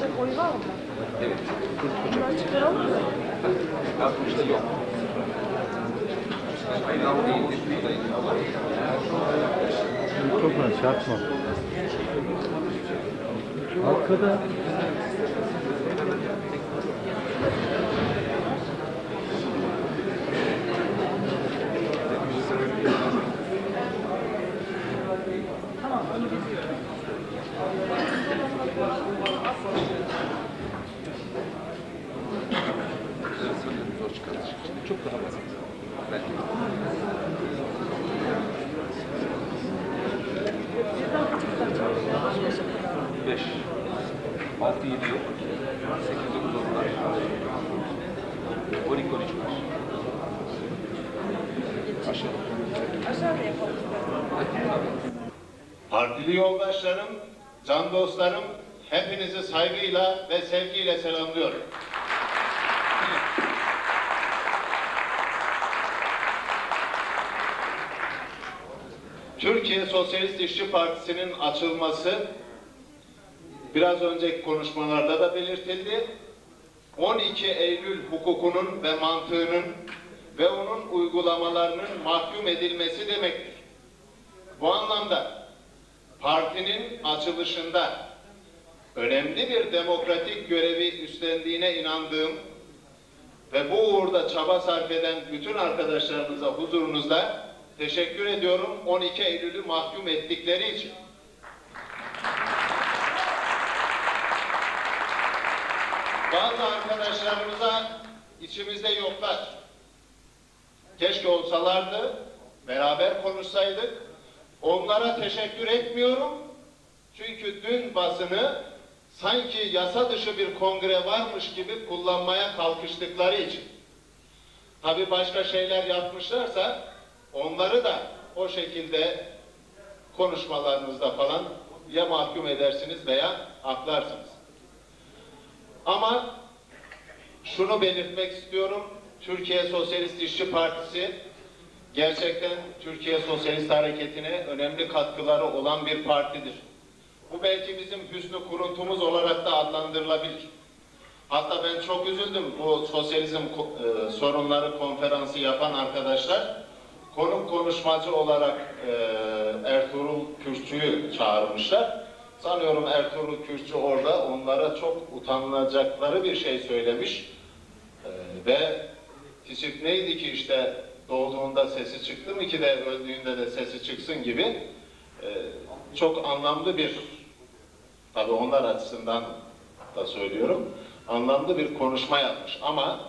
kullanılacak oy var mı? Evet. Bunları çıkaralım mı? 60'da yok. Mikrofon çarpma. Arkada Sanıyorum zor çıkartacak. Şimdi çok daha basit. Belki. Birden kaç kadar çalışıyor? Baş başa kadar. 5, 6, 7 yok. 8, 9, 10 var. 12, 13 var. Aşağı. Aşağıda yapalım. Partili yoldaşlarım, can dostlarım, hepinizi saygıyla ve sevgiyle selamlıyorum. Türkiye Sosyalist İşçi Partisi'nin açılması biraz önceki konuşmalarda da belirtildi. 12 Eylül hukukunun ve mantığının ve onun uygulamalarının mahkum edilmesi demektir. Bu anlamda partinin açılışında önemli bir demokratik görevi üstlendiğine inandığım ve bu uğurda çaba sarf eden bütün arkadaşlarımıza huzurunuzda teşekkür ediyorum 12 Eylül'ü mahkum ettikleri için. Bazı arkadaşlarımıza içimizde yoklar. Keşke olsalardı, beraber konuşsaydık. Onlara teşekkür etmiyorum. Çünkü dün basını sanki yasa dışı bir kongre varmış gibi kullanmaya kalkıştıkları için. Tabi başka şeyler yapmışlarsa onları da o şekilde konuşmalarınızda falan ya mahkum edersiniz veya aklarsınız. Ama şunu belirtmek istiyorum. Türkiye Sosyalist İşçi Partisi gerçekten Türkiye Sosyalist Hareketi'ne önemli katkıları olan bir partidir. Bu belki bizim hüsnü kuruntumuz olarak da adlandırılabilir. Hatta ben çok üzüldüm bu sosyalizm e, sorunları konferansı yapan arkadaşlar konuk konuşmacı olarak e, Ertuğrul Kürkçü'yü çağırmışlar. Sanıyorum Ertuğrul Kürkçü orada onlara çok utanılacakları bir şey söylemiş. E, ve tisip neydi ki işte doğduğunda sesi çıktı mı ki de öldüğünde de sesi çıksın gibi e, çok anlamlı bir tabi onlar açısından da söylüyorum anlamlı bir konuşma yapmış ama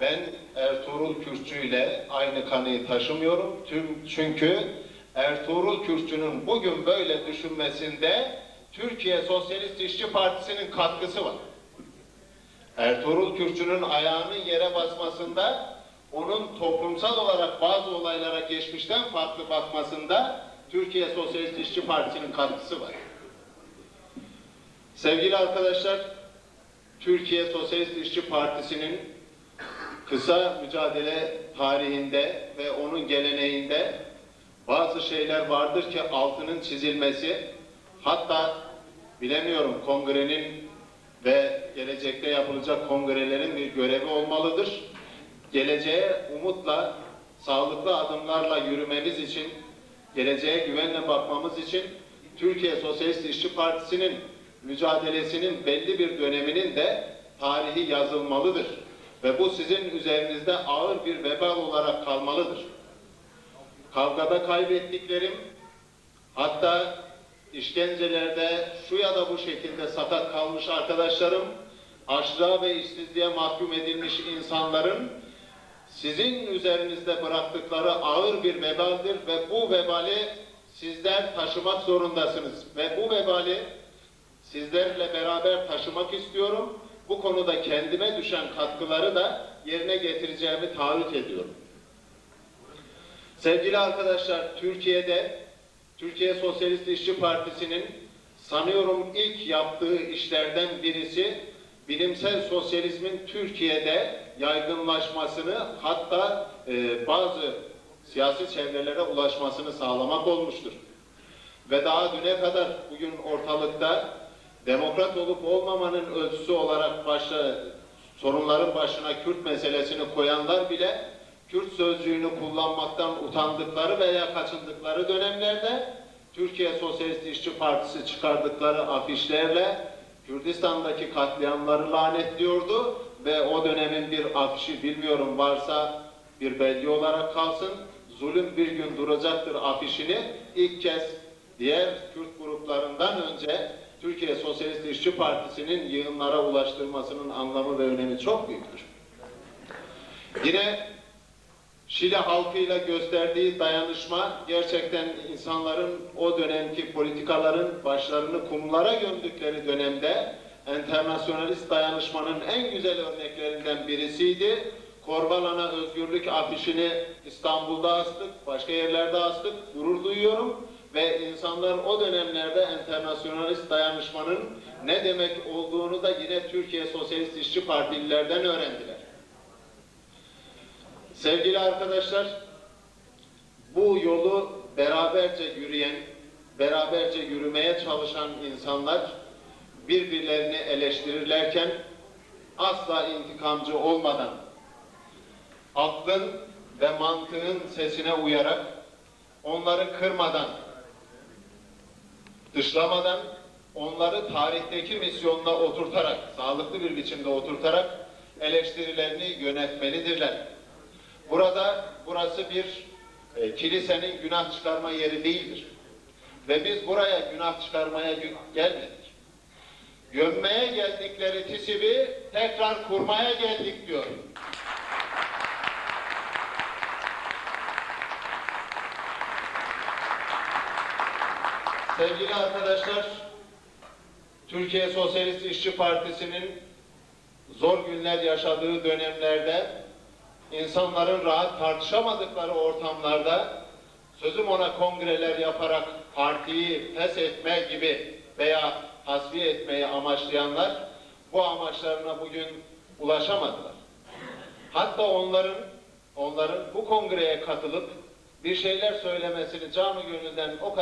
ben Ertuğrul Kürkçü ile aynı kanıyı taşımıyorum Tüm- çünkü Ertuğrul Kürkçü'nün bugün böyle düşünmesinde Türkiye Sosyalist İşçi Partisi'nin katkısı var. Ertuğrul Kürkçü'nün ayağının yere basmasında, onun toplumsal olarak bazı olaylara geçmişten farklı bakmasında Türkiye Sosyalist İşçi Partisi'nin katkısı var. Sevgili arkadaşlar, Türkiye Sosyalist İşçi Partisi'nin kısa mücadele tarihinde ve onun geleneğinde bazı şeyler vardır ki altının çizilmesi, hatta bilemiyorum kongrenin ve gelecekte yapılacak kongrelerin bir görevi olmalıdır. Geleceğe umutla, sağlıklı adımlarla yürümemiz için, geleceğe güvenle bakmamız için Türkiye Sosyalist İşçi Partisi'nin mücadelesinin belli bir döneminin de tarihi yazılmalıdır. Ve bu sizin üzerinizde ağır bir vebal olarak kalmalıdır. Kavgada kaybettiklerim, hatta işkencelerde şu ya da bu şekilde sakat kalmış arkadaşlarım, açlığa ve işsizliğe mahkum edilmiş insanların sizin üzerinizde bıraktıkları ağır bir vebaldir ve bu vebali sizler taşımak zorundasınız. Ve bu vebali sizlerle beraber taşımak istiyorum. Bu konuda kendime düşen katkıları da yerine getireceğimi taahhüt ediyorum. Sevgili arkadaşlar, Türkiye'de Türkiye Sosyalist İşçi Partisi'nin sanıyorum ilk yaptığı işlerden birisi bilimsel sosyalizmin Türkiye'de yaygınlaşmasını hatta e, bazı siyasi çevrelere ulaşmasını sağlamak olmuştur. Ve daha düne kadar bugün ortalıkta demokrat olup olmamanın ölçüsü olarak başta sorunların başına Kürt meselesini koyanlar bile Kürt sözcüğünü kullanmaktan utandıkları veya kaçındıkları dönemlerde Türkiye Sosyalist İşçi Partisi çıkardıkları afişlerle Kürdistan'daki katliamları lanetliyordu ve o dönemin bir afişi bilmiyorum varsa bir belge olarak kalsın. Zulüm bir gün duracaktır afişini ilk kez diğer Kürt gruplarından önce Türkiye Sosyalist İşçi Partisi'nin yığınlara ulaştırmasının anlamı ve önemi çok büyüktür. Yine Şile halkıyla gösterdiği dayanışma gerçekten insanların o dönemki politikaların başlarını kumlara gömdükleri dönemde enternasyonalist dayanışmanın en güzel örneklerinden birisiydi. Korbalan'a özgürlük afişini İstanbul'da astık, başka yerlerde astık, gurur duyuyorum ve insanlar o dönemlerde enternasyonalist dayanışmanın ne demek olduğunu da yine Türkiye Sosyalist İşçi Partililerden öğrendiler. Sevgili arkadaşlar, bu yolu beraberce yürüyen, beraberce yürümeye çalışan insanlar birbirlerini eleştirirlerken asla intikamcı olmadan, aklın ve mantığın sesine uyarak, onları kırmadan, dışlamadan, onları tarihteki misyonuna oturtarak, sağlıklı bir biçimde oturtarak eleştirilerini yönetmelidirler. Burada burası bir e, kilisenin günah çıkarma yeri değildir. Ve biz buraya günah çıkarmaya gelmedik. Gömmeye geldikleri tisibi tekrar kurmaya geldik diyor. Sevgili arkadaşlar, Türkiye Sosyalist İşçi Partisi'nin zor günler yaşadığı dönemlerde insanların rahat tartışamadıkları ortamlarda sözüm ona kongreler yaparak partiyi pes etme gibi veya tasfiye etmeyi amaçlayanlar bu amaçlarına bugün ulaşamadılar. Hatta onların onların bu kongreye katılıp bir şeyler söylemesini canı gönülden o kadar